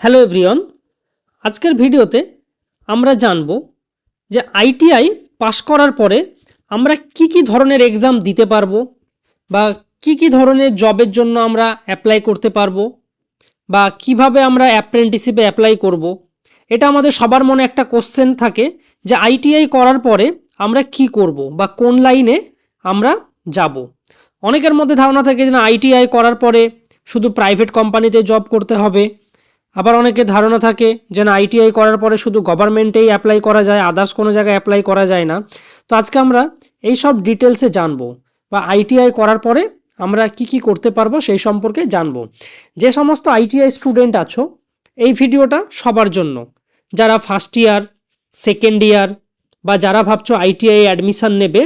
Hello everyone আজকের ভিডিওতে আমরা জানব যে আইটিআই পাশ করার পরে আমরা কি কি ধরনের এক্সাম দিতে পারব বা কি কি ধরনের জবের জন্য আমরা অ্যাপ্লাই করতে পারব বা কীভাবে আমরা অ্যাপ্রেন্টিসিপে অ্যাপ্লাই করব। এটা আমাদের সবার মনে একটা কোশ্চেন থাকে যে আইটিআই করার পরে আমরা কি করব বা কোন লাইনে আমরা যাব। অনেকের মধ্যে ধারণা থাকে যে না আইটিআই করার পরে শুধু প্রাইভেট কোম্পানিতে জব করতে হবে। আবার অনেকে ধারণা থাকে যেন আইটিআই করার পরে শুধু গভর্নমেন্টেই অ্যাপ্লাই করা যায় আদার্স কোনো জায়গায় অ্যাপ্লাই করা যায় না। তো আজকে আমরা এই সব ডিটেলসে জানব বা আইটিআই করার পরে আমরা কি কি করতে পারব সেই সম্পর্কে জানব। যে সমস্ত আইটিআই স্টুডেন্ট আছো, এই ভিডিওটা সবার জন্য। যারা ফার্স্ট ইয়ার সেকেন্ড ইয়ার বা যারা ভাবছ আইটিআই অ্যাডমিশান নেবে,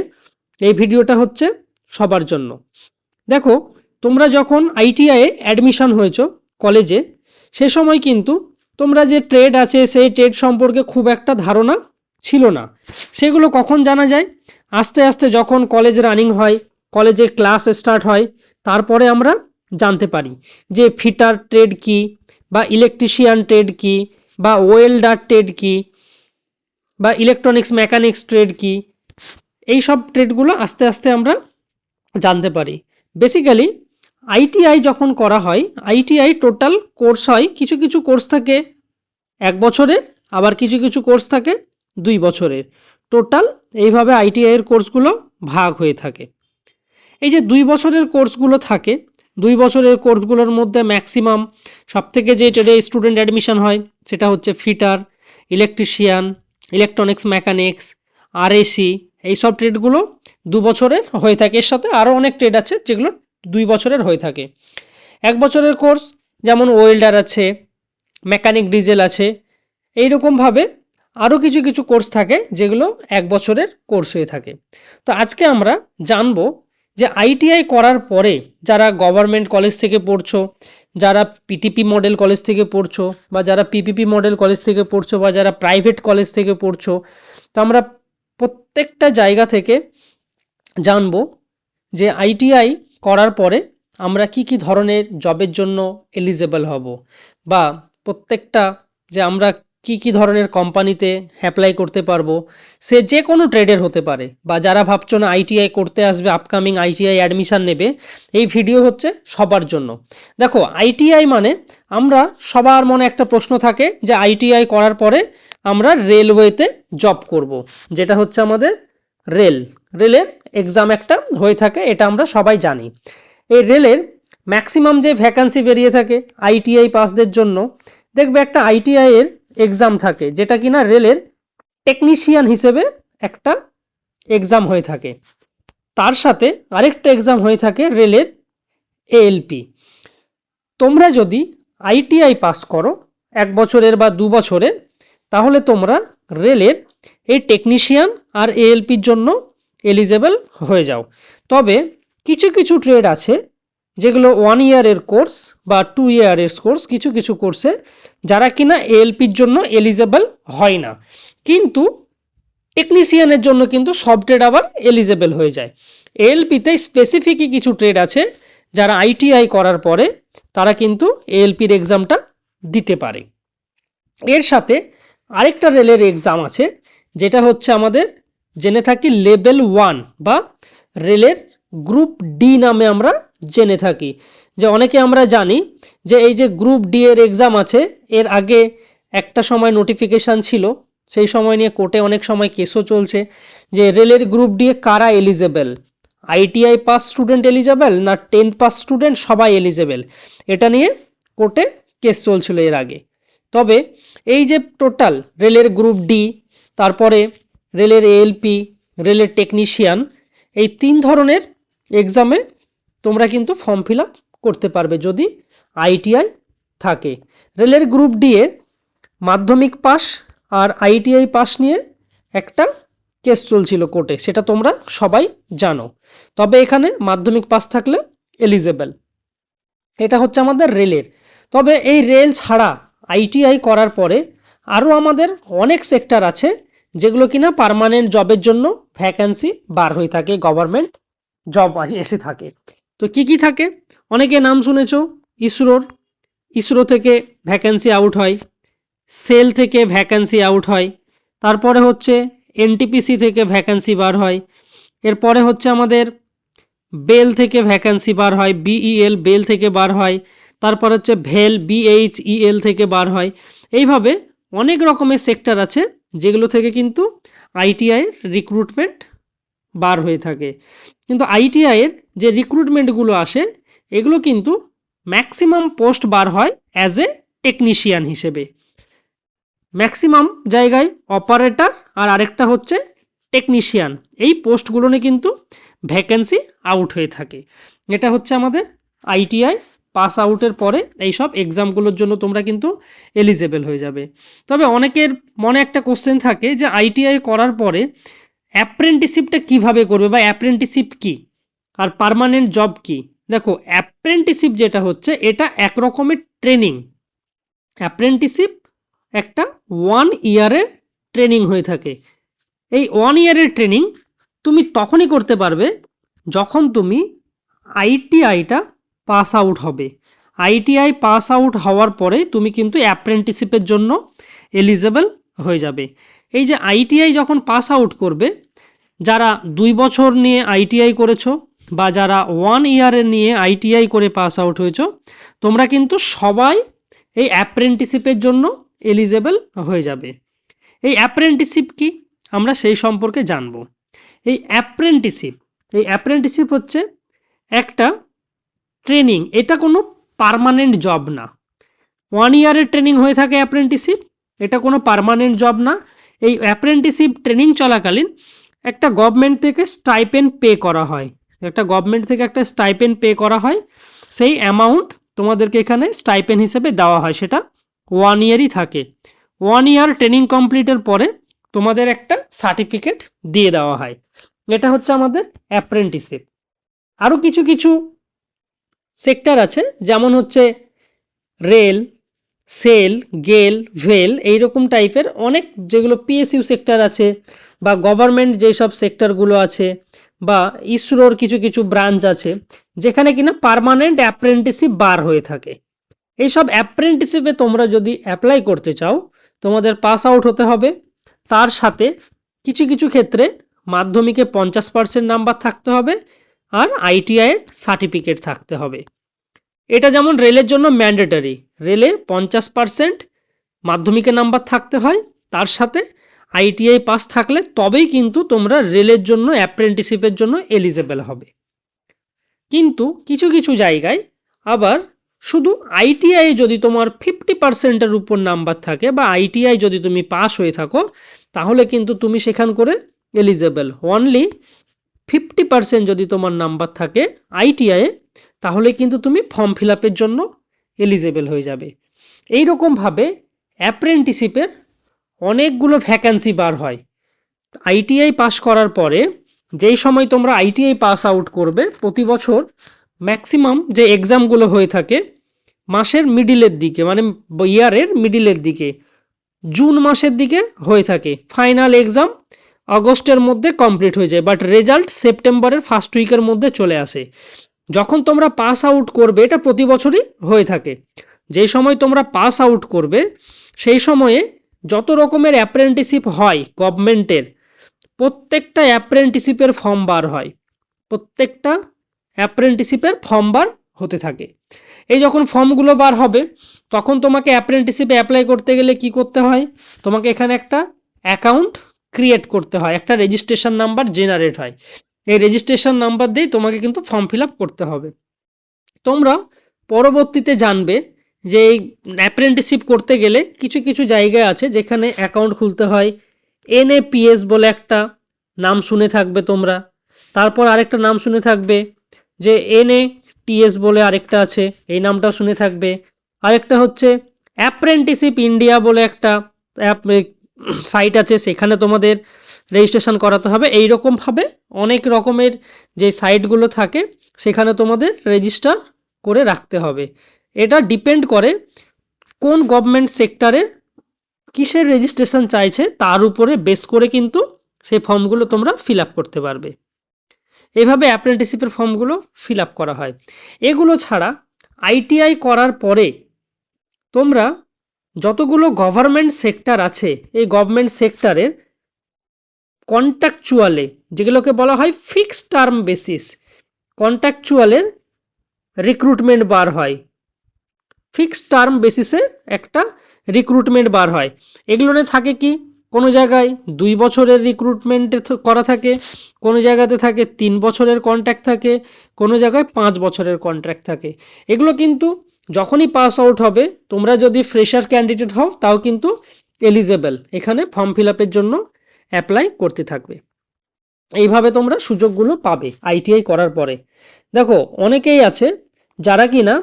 এই ভিডিওটা হচ্ছে সবার জন্য। দেখো, তোমরা যখন আইটিআইয়ে অ্যাডমিশান হয়েছো কলেজে সে সময় কিন্তু তোমরা যে ট্রেড আছে, সেই ট্রেড সম্পর্কে খুব একটা ধারণা ছিল না। সেগুলো কখন জানা যায়? আস্তে আস্তে যখন কলেজ রানিং হয় কলেজে ক্লাস স্টার্ট হয়, তারপরে আমরা জানতে পারি যে ফিটার ট্রেড কি বা ইলেকট্রিশিয়ান ট্রেড কি বা ওয়েল্ডার ট্রেড কি বা ইলেকট্রনিক্স মেকানিক্স ট্রেড কি, এই সব ট্রেডগুলো আস্তে আস্তে আমরা জানতে পারি। বেসিক্যালি আইটিআই যখন করা হয়, আইটিআই টোটাল কোর্স হয়, কিছু কিছু কোর্স থাকে এক বছরের আবার কিছু কিছু কোর্স থাকে দুই বছরের টোটাল এইভাবে আইটিআইয়ের কোর্সগুলো ভাগ হয়ে থাকে। এই যে দুই বছরের কোর্সগুলো থাকে, দুই বছরের কোর্সগুলোর মধ্যে ম্যাক্সিমাম সবথেকে যে ট্রেডে স্টুডেন্ট অ্যাডমিশন হয়, সেটা হচ্ছে fitter electrician electronics mechanics RAC এইসব ট্রেডগুলো দু বছরের হয়ে থাকে। এর সাথে আরও অনেক ট্রেড আছে যেগুলো দুই বছরের হয়ে থাকে। এক বছরের কোর্স যেমন ওয়েল্ডার আছে মেকানিক ডিজেল আছে এইরকমভাবে আরও কিছু কিছু কোর্স থাকে যেগুলো এক বছরের কোর্স হয়ে থাকে। তো আজকে আমরা জানব যে আইটিআই করার পরে যারা গভর্নমেন্ট কলেজ থেকে পড়ছো, যারা পিটিপি মডেল কলেজ থেকে পড়ছো, বা যারা পিপিপি মডেল কলেজ থেকে পড়ছো, বা যারা প্রাইভেট কলেজ থেকে পড়ছো, তো আমরা প্রত্যেকটা জায়গা থেকে জানব যে আইটিআই করার পরে আমরা কি কি ধরনের জবের জন্য এলিজেবল হব? বা প্রত্যেকটা যে আমরা কি কি ধরনের কোম্পানিতে অ্যাপ্লাই করতে পারব, সে যে কোনো ট্রেডের হতে পারে। বা যারা ভাবছ না আইটিআই করতে আসবে আপকামিং আইটিআই অ্যাডমিশান নেবে, এই ভিডিও হচ্ছে সবার জন্য। দেখো আইটিআই মানে আমরা সবার মনে একটা প্রশ্ন থাকে যে আইটিআই করার পরে আমরা রেলওয়েতে জব করব, যেটা হচ্ছে আমাদের রেল রেলের এক্সাম একটা হয়ে থাকে, এটা আমরা সবাই জানি। এই রেলের ম্যাক্সিমাম যে ভ্যাকান্সি বেরিয়ে থাকে আইটিআই পাসদের জন্য, দেখবে একটা আইটিআই এর এক্সাম থাকে, যেটা কিনা রেলের টেকনিশিয়ান হিসেবে একটা এক্সাম হয়ে থাকে। তার সাথে আরেকটা এক্সাম হয়ে থাকে রেলের এএলপি তোমরা যদি আইটিআই পাস করো এক বছরের বা দু বছরের, তাহলে তোমরা রেলের এই টেকনিশিয়ান আর এএলপির জন্য এলিজেবল হয়ে যাও। তবে কিছু কিছু ট্রেড আছে যেগুলো ওয়ান ইয়ারের কোর্স বা টু ইয়ারের কোর্স কিছু কিছু কোর্সে যারা কিনা এএলপির জন্য এলিজেবল হয় না। কিন্তু টেকনিশিয়ানের জন্য কিন্তু সব ট্রেড আবার এলিজেবল হয়ে যায়। এএলপিতে স্পেসিফিকই কিছু ট্রেড আছে যারা আইটিআই করার পরে তারা কিন্তু এএলপির এক্সামটা দিতে পারে। এর সাথে আরেকটা রেলের এক্সাম আছে যেটা হচ্ছে আমাদের জেনে থাকি লেভেল ওয়ান বা রেলের গ্রুপ ডি নামে আমরা জেনে থাকি। যে অনেকে আমরা জানি যে এই যে গ্রুপ ডি এর এক্সাম আছে, এর আগে একটা সময় নোটিফিকেশান ছিল, সেই সময় নিয়ে কোর্টে অনেক সময় কেসও চলছে যে রেলের গ্রুপ ডি কারা eligible? ITI pass student eligible না টেন্থ পাস স্টুডেন্ট সবাই এলিজেবল? এটা নিয়ে কোর্টে কেস চলছিল এর আগে। তবে এই যে টোটাল রেলের গ্রুপ ডি, তারপরে রেলের এএলপি রেলের টেকনিশিয়ান এই তিন ধরনের এক্সামে তোমরা কিন্তু ফর্ম ফিল করতে পারবে যদি আইটিআই থাকে। রেলের গ্রুপ ডি এ মাধ্যমিক পাস আর আইটিআই পাস নিয়ে একটা কেস চলছিল কোর্টে, সেটা তোমরা সবাই জানো। তবে এখানে মাধ্যমিক পাস থাকলে এলিজেবল এটা হচ্ছে আমাদের রেলের। তবে এই রেল ছাড়া আইটিআই করার পরে আরও আমাদের অনেক সেক্টর আছে যেগুলো কিনা পার্মানেন্ট জবের জন্য ভ্যাকান্সি বার হয়ে থাকে গভর্নমেন্ট জব এসে থাকে। তো কি কি থাকে? অনেকে নাম শুনেছ, ইসরোর। ইসরো থেকে ভ্যাকেন্সি আউট হয় সেল থেকে ভ্যাকেন্সি আউট হয়, তারপরে হচ্ছে এনটিপিসি থেকে ভ্যাকেন্সি বার হয়, এরপরে হচ্ছে আমাদের বেল থেকে ভ্যাকেন্সি বার হয় বিইএল বেল থেকে বার হয়, তারপর হচ্ছে ভেল বিএইচইএল থেকে বার হয়। এইভাবে অনেক রকমের সেক্টর আছে যেগুলো থেকে কিন্তু আইটিআইয়ের রিক্রুটমেন্ট বার হয়ে থাকে। কিন্তু আইটিআইয়ের যে রিক্রুটমেন্টগুলো আসে, এগুলো কিন্তু ম্যাক্সিমাম পোস্ট বার হয় অ্যাজ এ টেকনিশিয়ান হিসেবে। ম্যাক্সিমাম জায়গায় অপারেটর আর আরেকটা হচ্ছে টেকনিশিয়ান এই পোস্টগুলো নিয়ে কিন্তু ভ্যাকেন্সি আউট হয়ে থাকে। এটা হচ্ছে আমাদের আইটিআই পাস আউটের পরে এই সব এক্সামগুলোর জন্য তোমরা কিন্তু এলিজেবল হয়ে যাবে। তবে অনেকের মনে একটা কোশ্চেন থাকে যে আইটিআই করার পরে অ্যাপ্রেন্টিসিপটা কীভাবে করবে বা অ্যাপ্রেন্টিসিপ কি? আর পার্মানেন্ট জব কি? দেখো অ্যাপ্রেন্টিসিপ যেটা হচ্ছে, এটা এক রকমের ট্রেনিং অ্যাপ্রেন্টিসিপ একটা ওয়ান ইয়ারের ট্রেনিং হয়ে থাকে। এই ওয়ান ইয়ারের ট্রেনিং তুমি তখনই করতে পারবে যখন তুমি আইটিআইটা পাস আউট হবে। আইটিআই পাস আউট হওয়ার পরে তুমি কিন্তু অ্যাপ্রেন্টিসিপের জন্য এলিজেবল হয়ে যাবে। এই যে আইটিআই যখন পাস আউট করবে, যারা দুই বছর নিয়ে আইটিআই করেছ বা যারা ওয়ান ইয়ারের নিয়ে আইটিআই করে পাস আউট হয়েছো, তোমরা কিন্তু সবাই এই অ্যাপ্রেন্টিসিপের জন্য এলিজেবল হয়ে যাবে। এই অ্যাপ্রেন্টিসিপ কি? আমরা সেই সম্পর্কে জানব। এই অ্যাপ্রেন্টিসিপ এই অ্যাপ্রেন্টিসিপ হচ্ছে একটা ট্রেনিং, এটা কোনো পার্মানেন্ট জব না। ওয়ান ইয়ারের ট্রেনিং হয়ে থাকে অ্যাপ্রেন্টিসিপ এটা কোনো পার্মানেন্ট জব না। এই অ্যাপ্রেন্টিসিপ ট্রেনিং চলাকালীন একটা গভর্নমেন্ট থেকে স্টাইপেন্ড পে করা হয়। একটা গভর্নমেন্ট থেকে একটা স্টাইপেন্ড পে করা হয়। সেই অ্যামাউন্ট তোমাদেরকে এখানে স্টাইপেন হিসেবে দেওয়া হয়, সেটা ওয়ান ইয়ারই থাকে। ওয়ান ইয়ার ট্রেনিং কমপ্লিটের পরে তোমাদের একটা সার্টিফিকেট দিয়ে দেওয়া হয়। এটা হচ্ছে আমাদের অ্যাপ্রেন্টিসিপ আরও কিছু কিছু সেক্টর আছে, যেমন হচ্ছে রেল, সেল, গেল, ভেল, এইরকম টাইপের অনেক যেগুলো পিএসইউ সেক্টর আছে বা গভর্নমেন্ট যেসব সেক্টরগুলো আছে বা ইসরোর কিছু কিছু ব্রাঞ্চ আছে, যেখানে কিনা পার্মানেন্ট অ্যাপ্রেন্টিসিপ বার হয়ে থাকে। এইসব অ্যাপ্রেন্টিসিপে তোমরা যদি অ্যাপ্লাই করতে চাও, তোমাদের পাস আউট হতে হবে। তার সাথে কিছু কিছু ক্ষেত্রে মাধ্যমিকে পঞ্চাশ পার্সেন্ট নাম্বার থাকতে হবে আর আইটিআইয়ের সার্টিফিকেট থাকতে হবে। এটা যেমন রেলের জন্য ম্যান্ডেটারি রেলে পঞ্চাশ পার্সেন্ট মাধ্যমিকের নাম্বার থাকতে হয়, তার সাথে আইটিআই পাস থাকলে তবেই কিন্তু তোমরা রেলের জন্য অ্যাপ্রেন্টিসিপের জন্য এলিজেবল হবে। কিন্তু কিছু কিছু জায়গায় আবার শুধু আইটিআই যদি তোমার ফিফটি পার্সেন্টের উপর নাম্বার থাকে বা আইটিআই যদি তুমি পাস হয়ে থাকো, তাহলে কিন্তু তুমি সেখান করে এলিজেবল অনলি ফিফটি পার্সেন্ট যদি তোমার নাম্বার থাকে আইটিআইয়ে তাহলে কিন্তু তুমি ফর্ম ফিল আপের জন্য এলিজেবল হয়ে যাবে। এই রকমভাবে অ্যাপ্রেন্টিসিপের অনেকগুলো ভ্যাকান্সি বার হয়। আইটিআই পাস করার পরে যেই সময় তোমরা আইটিআই পাস আউট করবে, প্রতি বছর ম্যাক্সিমাম যে এক্সামগুলো হয়ে থাকে মাসের মিডিলের দিকে মানে ইয়ারের মিডিলের দিকে, জুন মাসের দিকে হয়ে থাকে। ফাইনাল এক্সাম আগস্টের মধ্যে কমপ্লিট হয়ে যায় বাট রেজাল্ট সেপ্টেম্বরের ফার্স্ট উইকের মধ্যে চলে আসে। যখন তোমরা পাস আউট করবে, এটা প্রতি বছরই হয়ে থাকে। যেই সময় তোমরা পাস আউট করবে, সেই সময়ে যত রকমের অ্যাপ্রেন্টিসিপ হয় গভর্নমেন্টের প্রত্যেকটা অ্যাপ্রেন্টিসিপের ফর্ম বার হয়। প্রত্যেকটা অ্যাপ্রেন্টিসিপের ফর্ম বার হতে থাকে। এই যখন ফর্মগুলো বার হবে, তখন তোমাকে অ্যাপ্রেন্টিসিপে অ্যাপ্লাই করতে গেলে কি করতে হয়? তোমাকে এখানে একটা অ্যাকাউন্ট ক্রিয়েট করতে হয়। একটা রেজিস্ট্রেশন নাম্বার জেনারেট হয়। এই রেজিস্ট্রেশন নাম্বার দিয়েই তোমাকে কিন্তু ফর্ম ফিল করতে হবে। তোমরা পরবর্তীতে জানবে যে এই অ্যাপ্রেন্টিসিপ করতে গেলে কিছু কিছু জায়গায় আছে যেখানে অ্যাকাউন্ট খুলতে হয়। এনএপিএস বলে একটা নাম শুনে থাকবে তোমরা। তারপর আরেকটা নাম শুনে থাকবে যে এনএ টিএস বলে আরেকটা আছে, এই নামটাও শুনে থাকবে। আরেকটা হচ্ছে অ্যাপ্রেন্টিসিপ ইন্ডিয়া বলে একটা অ্যাপ সাইট আছে, সেখানে তোমাদের রেজিস্ট্রেশন করাতে হবে। এই রকমভাবে অনেক রকমের যে সাইটগুলো থাকে, সেখানে তোমাদের রেজিস্টার করে রাখতে হবে। এটা ডিপেন্ড করে কোন গভর্নমেন্ট সেক্টরের কিসের রেজিস্ট্রেশন চাইছে, তার উপরে বেস করে কিন্তু সেই ফর্মগুলো তোমরা ফিল করতে পারবে। এভাবে অ্যাপ্রেন্টিসিপের ফর্মগুলো ফিল করা হয়। এগুলো ছাড়া আইটিআই করার পরে তোমরা যতগুলো গভর্নমেন্ট সেক্টর আছে, এই গভর্নমেন্ট সেক্টরের কন্ট্রাকচুয়ালে যেগুলোকে বলা হয় ফিক্সড টার্ম বেসিস কন্ট্রাকচুয়ালের রিক্রুটমেন্ট বার হয়। ফিক্সড টার্ম বেসিসে একটা রিক্রুটমেন্ট বার হয়। এগুলোতে থাকে কি? কোনো জায়গায় দুই বছরের রিক্রুটমেন্ট করা থাকে, কোনো জায়গাতে থাকে তিন বছরের কন্ট্রাক্ট থাকে, কোনো জায়গায় পাঁচ বছরের কন্ট্রাক্ট থাকে। এগুলো কিন্তু যখনই পাস আউট হবে, তোমরা যদি ফ্রেশার ক্যান্ডিডেট হও, তাও কিন্তু এলিজেবল এখানে ফর্ম ফিল আপের জন্য অ্যাপ্লাই করতে থাকবে। এইভাবে তোমরা সুযোগগুলো পাবে আইটিআই করার পরে। দেখো, অনেকেই আছে যারা কি না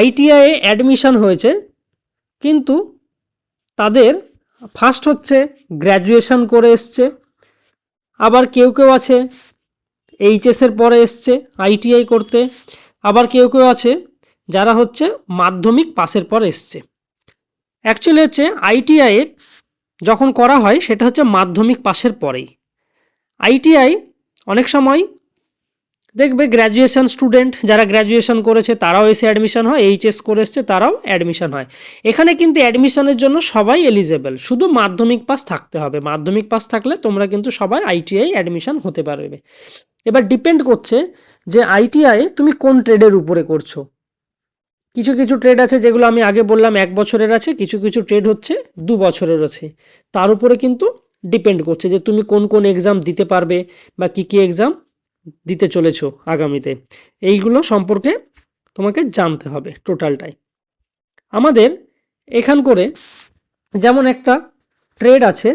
আইটিআইয়ে অ্যাডমিশন হয়েছে, কিন্তু তাদের ফার্স্ট হচ্ছে গ্র্যাজুয়েশন করে এসছে, আবার কেউ কেউ আছে এইচএসের পরে এসছে আইটিআই করতে, আবার কেউ কেউ আছে যারা হচ্ছে মাধ্যমিক পাসের পর এসছে। অ্যাকচুয়ালি হচ্ছে আইটিআইয়ের যখন করা হয়, সেটা হচ্ছে মাধ্যমিক পাসের পরেই। আইটিআই অনেক সময় দেখবে গ্র্যাজুয়েশন স্টুডেন্ট যারা গ্র্যাজুয়েশন করেছে, তারাও এসে অ্যাডমিশন হয় এইচএস করে এসছে, তারাও অ্যাডমিশন হয়। এখানে কিন্তু অ্যাডমিশনের জন্য সবাই এলিজেবল শুধু মাধ্যমিক পাস থাকতে হবে। মাধ্যমিক পাস থাকলে তোমরা কিন্তু সবাই আইটিআই অ্যাডমিশন হতে পারবে। এবার ডিপেন্ড করছে যে আইটিআই তুমি কোন ট্রেডের উপরে করছ। কিছু কিছু ট্রেড আছে যেগুলো আমি আগে বললাম এক বছরের আছে, কিছু কিছু ট্রেড হচ্ছে দু বছরের আছে। তার উপরে কিন্তু ডিপেন্ড করছে যে তুমি কোন কোন এক্সাম দিতে পারবে বা কী কী এক্সাম দিতে চলেছো আগামীতে। এইগুলো সম্পর্কে তোমাকে জানতে হবে টোটালটাই আমাদের এখান করে যেমন একটা ট্রেড আছে,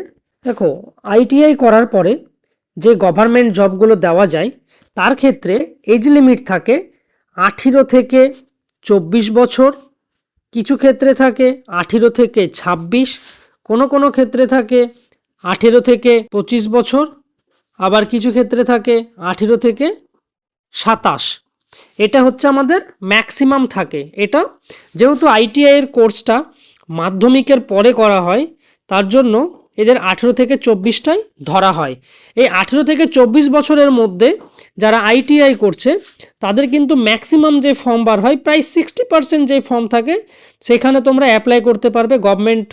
দেখো আইটিআই করার পরে যে গভর্নমেন্ট জবগুলো দেওয়া যায়, তার ক্ষেত্রে এজ লিমিট থাকে আঠেরো থেকে চব্বিশ বছর, কিছু ক্ষেত্রে থাকে আঠেরো থেকে ছাব্বিশ, কোনো কোনো ক্ষেত্রে থাকে আঠেরো থেকে পঁচিশ বছর, আবার কিছু ক্ষেত্রে থাকে আঠেরো থেকে সাতাশ। এটা হচ্ছে আমাদের ম্যাক্সিমাম থাকে। এটা যেহেতু আইটিআইয়ের কোর্সটা মাধ্যমিকের পরে করা হয়, তার জন্য এদের আঠেরো থেকে চব্বিশটাই ধরা হয়। এই আঠেরো থেকে চব্বিশ বছরের মধ্যে যারা আইটিআই করছে, তাদের কিন্তু ম্যাক্সিমাম যে ফর্ম বার হয়, প্রায় সিক্সটি পার্সেন্ট যে ফর্ম থাকে, সেখানে তোমরা অ্যাপ্লাই করতে পারবে গভর্নমেন্ট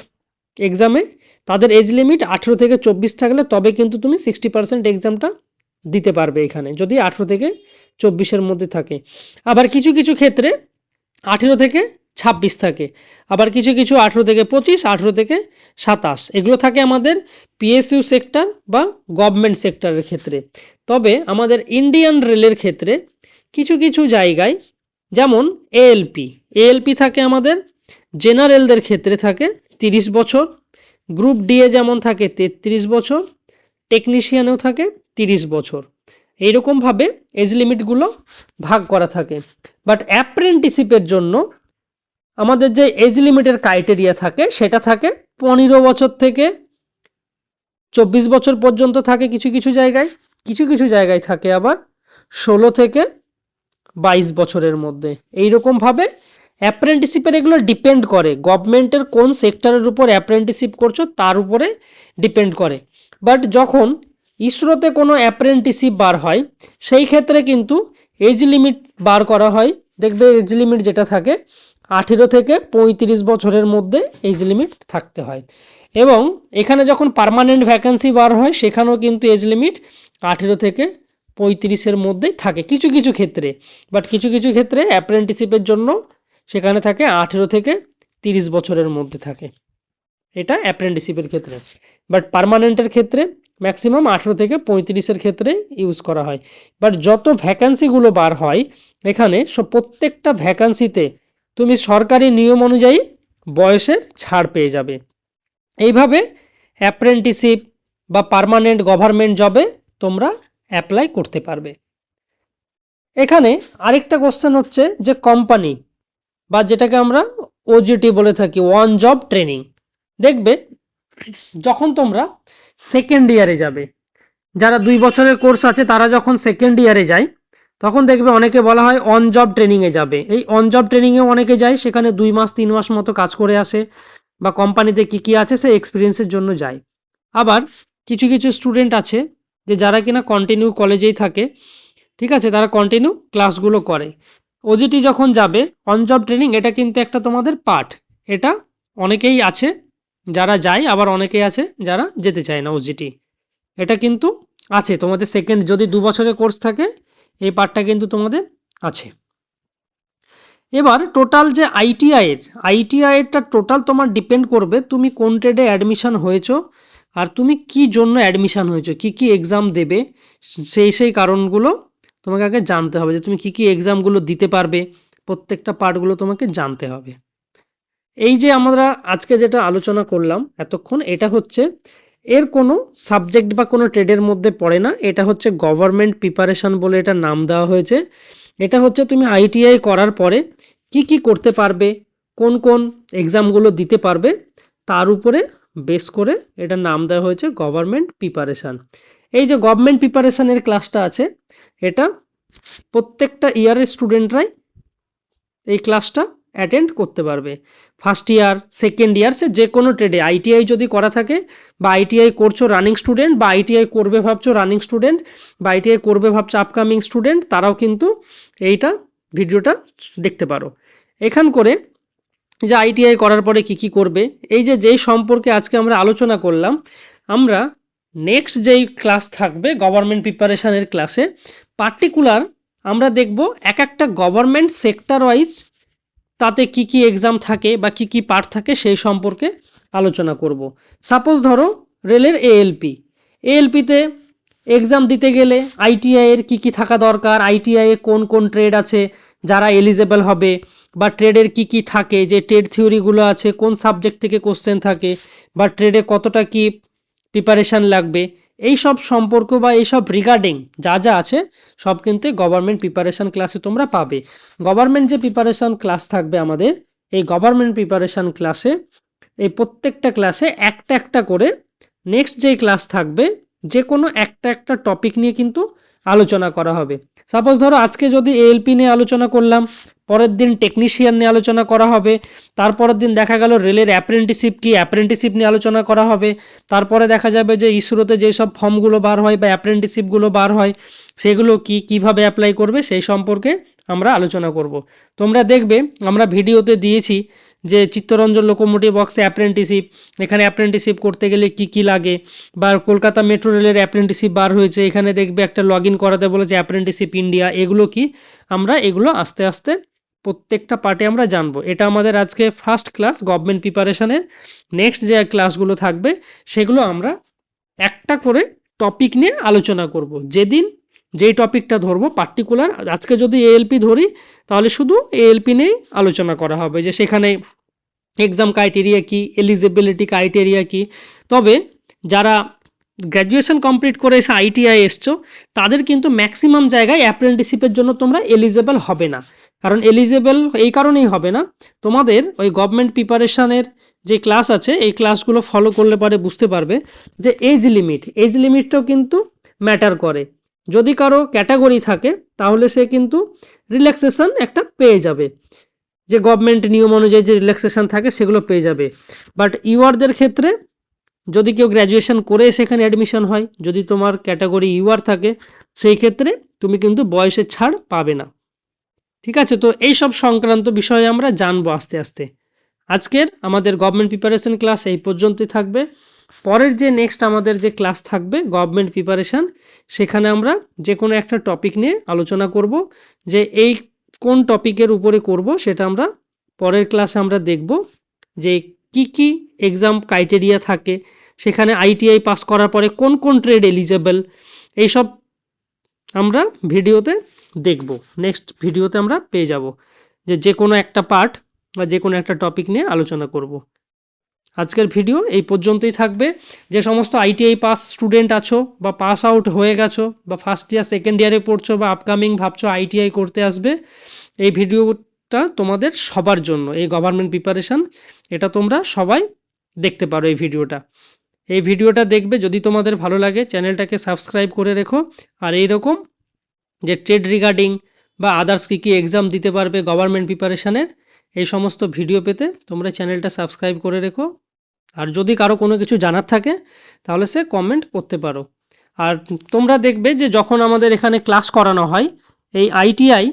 এক্সামে। তাদের এজ লিমিট আঠেরো থেকে চব্বিশ থাকলে তবে কিন্তু তুমি সিক্সটি পার্সেন্ট এক্সামটা দিতে পারবে এখানে, যদি আঠেরো থেকে চব্বিশের মধ্যে থাকে। আবার কিছু কিছু ক্ষেত্রে আঠেরো থেকে ছাব্বিশ থাকে। আবার কিছু কিছু আঠেরো থেকে পঁচিশ, আঠেরো থেকে সাতাশ। এগুলো থাকে আমাদের পিএসইউ সেক্টর বা গভর্নমেন্ট সেক্টরের ক্ষেত্রে। তবে আমাদের ইন্ডিয়ান রেলের ক্ষেত্রে কিছু কিছু জায়গায় যেমন এএলপি এএলপি থাকে আমাদের জেনারেলদের ক্ষেত্রে থাকে তিরিশ বছর গ্রুপ ডি এ যেমন থাকে তেত্রিশ বছর টেকনিশিয়ানেও থাকে তিরিশ বছর। এইরকমভাবে এজ লিমিটগুলো ভাগ করা থাকে। বাট অ্যাপ্রেন্টিসিপের জন্য আমাদের যে এজ লিমিটের ক্রাইটেরিয়া থাকে, সেটা থাকে পনেরো বছর থেকে চব্বিশ বছর পর্যন্ত থাকে কিছু কিছু জায়গায়, কিছু কিছু জায়গায় থাকে আবার ষোলো থেকে বাইশ বছরের মধ্যে। এইরকমভাবে অ্যাপ্রেন্টিসিপের এগুলো ডিপেন্ড করে। গভর্নমেন্টের কোন সেক্টরের উপর অ্যাপ্রেন্টিসিপ করছ, তার উপরে ডিপেন্ড করে। বাট যখন ইসরোতে কোনো অ্যাপ্রেন্টিসিপ বার হয়, সেই ক্ষেত্রে কিন্তু এজ লিমিট বার করা হয়। দেখবে এজ লিমিট যেটা থাকে আঠেরো থেকে পঁয়ত্রিশ বছরের মধ্যে এজ লিমিট থাকতে হয়। এবং এখানে যখন পার্মানেন্ট ভ্যাকেন্সি বার হয়, সেখানেও কিন্তু এজ লিমিট আঠেরো থেকে পঁয়ত্রিশের মধ্যেই থাকে কিছু কিছু ক্ষেত্রে। বাট কিছু কিছু ক্ষেত্রে অ্যাপ্রেন্টিসিপের জন্য সেখানে থাকে আঠেরো থেকে তিরিশ বছরের মধ্যে থাকে। এটা অ্যাপ্রেন্টিসিপের ক্ষেত্রে। বাট পার্মানেন্টের ক্ষেত্রে ম্যাক্সিমাম আঠেরো থেকে পঁয়ত্রিশের ক্ষেত্রে ইউজ করা হয়। বাট যত ভ্যাকান্সিগুলো বার হয়, এখানে সব প্রত্যেকটা ভ্যাকান্সিতে তুমি সরকারি নিয়ম অনুযায়ী বয়সের ছাড় পেয়ে যাবে। এইভাবে অ্যাপ্রেন্টিসিপ বা পার্মানেন্ট গভর্নমেন্ট জবে তোমরা অ্যাপ্লাই করতে পারবে। এখানে আরেকটা কোশ্চেন হচ্ছে যে কোম্পানি বা যেটাকে আমরা ওজিটি বলে থাকি ওয়ান জব ট্রেনিং দেখবে, যখন তোমরা সেকেন্ড ইয়ারে যাবে, যারা দুই বছরের কোর্স আছে, তারা যখন সেকেন্ড ইয়ারে যায় তখন দেখবে অনেকে বলা হয় অন জব ট্রেনিংয়ে যাবে। এই অন জব ট্রেনিংয়েও অনেকে যায়, সেখানে দুই মাস, তিন মাস মতো কাজ করে আসে বা কোম্পানিতে কী কী আছে, সে এক্সপিরিয়েন্সের জন্য যায়। আবার কিছু কিছু স্টুডেন্ট আছে যে যারা কিনা কন্টিনিউ কলেজেই থাকে, ঠিক আছে, তারা কন্টিনিউ ক্লাসগুলো করে। ওজিটি যখন যাবে অন জব ট্রেনিং এটা কিন্তু একটা তোমাদের পার্ট এটা অনেকেই আছে, যারা যায়, আবার অনেকেই আছে যারা যেতে চায় না ওজিটি এটা কিন্তু আছে, তোমাদের সেকেন্ড যদি দু বছরের কোর্স থাকে এই পার্টটা কিন্তু তোমাদের আছে। এবার টোটাল যে আইটিআইয়ের আইটিআইয়েরটা টোটাল তোমার ডিপেন্ড করবে তুমি কোন ট্রেডে অ্যাডমিশন হয়েছো আর তুমি কি জন্য অ্যাডমিশন হয়েছো, কি কি এক্সাম দেবে, সেই সেই কারণগুলো তোমাকে আগে জানতে হবে যে তুমি কি কি এক্সামগুলো দিতে পারবে, প্রত্যেকটা পার্টগুলো তোমাকে জানতে হবে। এই যে আমরা আজকে যেটা আলোচনা করলাম এতক্ষণ এটা হচ্ছে এর কোনো সাবজেক্ট বা কোনো ট্রেডের মধ্যে পড়ে না। এটা হচ্ছে গভর্নমেন্ট প্রিপারেশন বলে এটা নাম দেওয়া হয়েছে। এটা হচ্ছে তুমি আইটিআই করার পরে কি কি করতে পারবে, কোন কোন এক্সামগুলো দিতে পারবে, তার উপরে বেস করে এটা নাম দেওয়া হয়েছে গভর্নমেন্ট প্রিপারেশান এই যে গভর্নমেন্ট প্রিপারেশানের ক্লাসটা আছে, এটা প্রত্যেকটা ইয়ারের স্টুডেন্টরাই এই ক্লাসটা অ্যাটেন্ড করতে পারবে। ফার্স্ট ইয়ার সেকেন্ড ইয়ার সে যে কোনো ট্রেডে আইটিআই যদি করা থাকে বা আইটিআই করছ রানিং স্টুডেন্ট বা আইটিআই করবে ভাবছ রানিং স্টুডেন্ট বা আইটিআই করবে ভাবছ আপকামিং স্টুডেন্ট তারাও কিন্তু এইটা ভিডিওটা দেখতে পারো। এখান করে যে আইটিআই করার পরে কি কি করবে, এই যে যেই সম্পর্কে আজকে আমরা আলোচনা করলাম, আমরা নেক্সট যেই ক্লাস থাকবে গভর্নমেন্ট প্রিপারেশানের ক্লাসে পার্টিকুলার আমরা দেখব এক একটা গভর্নমেন্ট সেক্টর ওয়াইজ তাতে কি কি এক্সাম থাকে বা কি কি পার্ট থাকে সেই সম্পর্কে আলোচনা করব। সাপোজ ধরো রেলের এএলপি এএলপিতে এক্সাম দিতে গেলে আইটিআই এর কি কি থাকা দরকার? আইটিআই এ কোন কোন ট্রেড আছে? যারা এলিজেবল হবে বা ট্রেডের কি কি থাকে? যে ট্রেড থিওরিগুলো আছে, কোন সাবজেক্ট থেকে কোশ্চেন থাকে? বা ট্রেডে কতটা কি প্রিপারেশান লাগবে? এই সব সম্পর্ক বা এই সব রিগার্ডিং যা যা আছে, সব কিন্তু গভর্নমেন্ট প্রিপারেশন ক্লাসে তোমরা পাবে। গভর্নমেন্ট যে প্রিপারেশন ক্লাস থাকবে আমাদের, এই গভর্নমেন্ট প্রিপারেশন ক্লাসে এই প্রত্যেকটা ক্লাসে একটা একটা করে নেক্সট যেই ক্লাস থাকবে যে কোনো একটা একটা টপিক নিয়ে কিন্তু আলোচনা করা হবে। সাপোজ ধরো আজকে যদি এএলপি নিয়ে আলোচনা করলাম, পরের দিন টেকনিশিয়ান নিয়ে আলোচনা করা হবে, তারপরের দিন দেখা গেল রেলের অ্যাপ্রেন্টিসিপ কি অ্যাপ্রেন্টিসিপ নিয়ে আলোচনা করা হবে, তারপরে দেখা যাবে যে ইসরোতে যেই সব ফর্মগুলো বার হয় বা অ্যাপ্রেন্টিসিপগুলো বার হয়, সেগুলো কি কীভাবে অ্যাপ্লাই করবে সেই সম্পর্কে আমরা আলোচনা করব। তোমরা দেখবে, আমরা ভিডিওতে দিয়েছি যে চিত্তরঞ্জন লোকোমোটিভ বক্সে অ্যাপ্রেন্টিসিপ এখানে অ্যাপ্রেন্টিসিপ করতে গেলে কি কি লাগে? বা কলকাতা মেট্রো রেলের অ্যাপ্রেন্টিসিপ বার হয়েছে, এখানে দেখবে একটা লগ ইন করাতে বলেছে অ্যাপ্রেন্টিসিপ ইন্ডিয়া এগুলো কি? আমরা এগুলো আস্তে আস্তে প্রত্যেকটা পার্টে আমরা জানব। এটা আমাদের আজকে ফার্স্ট ক্লাস গভর্নমেন্ট প্রিপারেশনের নেক্সট যে ক্লাসগুলো থাকবে, সেগুলো আমরা একটা করে টপিক নিয়ে আলোচনা করব। যেদিন যেই টপিকটা ধরবো পার্টিকুলার আজকে যদি এএলপি ধরি, তাহলে শুধু এএলপি নিয়েই আলোচনা করা হবে যে সেখানে এক্সাম ক্রাইটেরিয়া কি এলিজিবিলিটি ক্রাইটেরিয়া কি। তবে যারা গ্র্যাজুয়েশন কমপ্লিট করে এসে আইটিআই এসছো, তাদের কিন্তু ম্যাক্সিমাম জায়গায় অ্যাপ্রেন্টিসিপের জন্য তোমরা এলিজেবল হবে না। কারণ এলিজেবল এই কারণেই হবে না। তোমাদের ওই গভর্নমেন্ট প্রিপারেশানের যে ক্লাস আছে, এই ক্লাসগুলো ফলো করলে পরে বুঝতে পারবে যে এজ লিমিট এজ লিমিটটাও কিন্তু ম্যাটার করে। যদি কারও ক্যাটাগরি থাকে, তাহলে সে কিন্তু রিল্যাক্সেশন একটা পেয়ে যাবে। যে গভর্নমেন্ট নিয়ম অনুযায়ী যে রিল্যাক্সেশন থাকে, সেগুলো পেয়ে যাবে। বাট ইউআরদের ক্ষেত্রে যদি কেউ গ্র্যাজুয়েশন করে সেখানে অ্যাডমিশন হয়, যদি তোমার ক্যাটাগরি ইউআর থাকে, সেই ক্ষেত্রে তুমি কিন্তু বয়সের ছাড় পাবে না। ঠিক আছে? তো এই সব সংক্রান্ত বিষয়ে আমরা জানব আস্তে আস্তে। আজকের আমাদের গভর্নমেন্ট প্রিপারেশন ক্লাস এই পর্যন্তই থাকবে। পরের যে নেক্সট আমাদের যে ক্লাস থাকবে গভর্নমেন্ট প্রিপারেশন সেখানে আমরা যে কোনো একটা টপিক নিয়ে আলোচনা করব, যে এই কোন টপিকের উপরে করব, সেটা আমরা পরের ক্লাসে আমরা দেখব, যে কি কি এক্সাম ক্রাইটেরিয়া থাকে, সেখানে আইটিআই পাস করার পরে কোন কোন ট্রেড এলিজেবল এইসব আমরা ভিডিওতে দেখব। নেক্সট ভিডিওতে আমরা পেয়ে যাব, যে যে কোনো একটা পার্ট বা যে কোনো একটা টপিক নিয়ে আলোচনা করব। আজকের ভিডিও এই পর্যন্তই থাকবে। যে সমস্ত আইটিআই পাস স্টুডেন্ট আছো বা পাস আউট হয়ে গেছো বা ফার্স্ট ইয়ার সেকেন্ড ইয়ারে পড়ছো বা আপকামিং ভাবছ আইটিআই করতে আসবে, এই ভিডিওটা তোমাদের সবার জন্য, এই গভর্নমেন্ট প্রিপারেশান এটা তোমরা সবাই দেখতে পারো এই ভিডিওটা। এই ভিডিওটা দেখবে যদি তোমাদের ভালো লাগে, চ্যানেলটাকে সাবস্ক্রাইব করে রেখো। আর এই রকম যে ট্রেড রিগার্ডিং বা আদার্স কী কী এক্সাম দিতে পারবে গভর্নমেন্ট প্রিপারেশানের এই সমস্ত ভিডিও পেতে তোমরা চ্যানেলটা সাবস্ক্রাইব করে রেখো। আর যদি কারও কোনো কিছু জানার থাকে, তাহলে সে কমেন্ট করতে পারো। আর তোমরা দেখবে যে যখন আমাদের এখানে ক্লাস করানো হয়, এই আইটিআই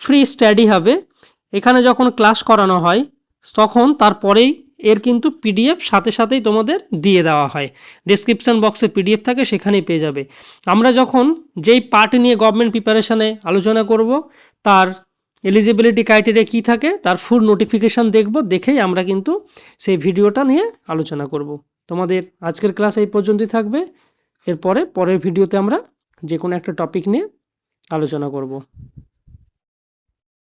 ফ্রি স্টাডি হবে, এখানে যখন ক্লাস করানো হয়, তখন তারপরেই এর কিন্তু পিডিএফ সাথে সাথেই তোমাদের দিয়ে দেওয়া হয়। ডিসক্রিপশান বক্সে পিডিএফ থাকে, সেখানেই পেয়ে যাবে। আমরা যখন যেই পার্ট নিয়ে গভর্নমেন্ট প্রিপারেশানে আলোচনা করব, তার এলিজিবিলিটি ক্রাইটেরিয়া কী থাকে, তার ফুল নোটিফিকেশান দেখব, দেখেই আমরা কিন্তু সেই ভিডিওটা নিয়ে আলোচনা করব। তোমাদের আজকের ক্লাস এই পর্যন্তই থাকবে। এরপরে পরের ভিডিওতে আমরা যে কোনো একটা টপিক নিয়ে আলোচনা করব।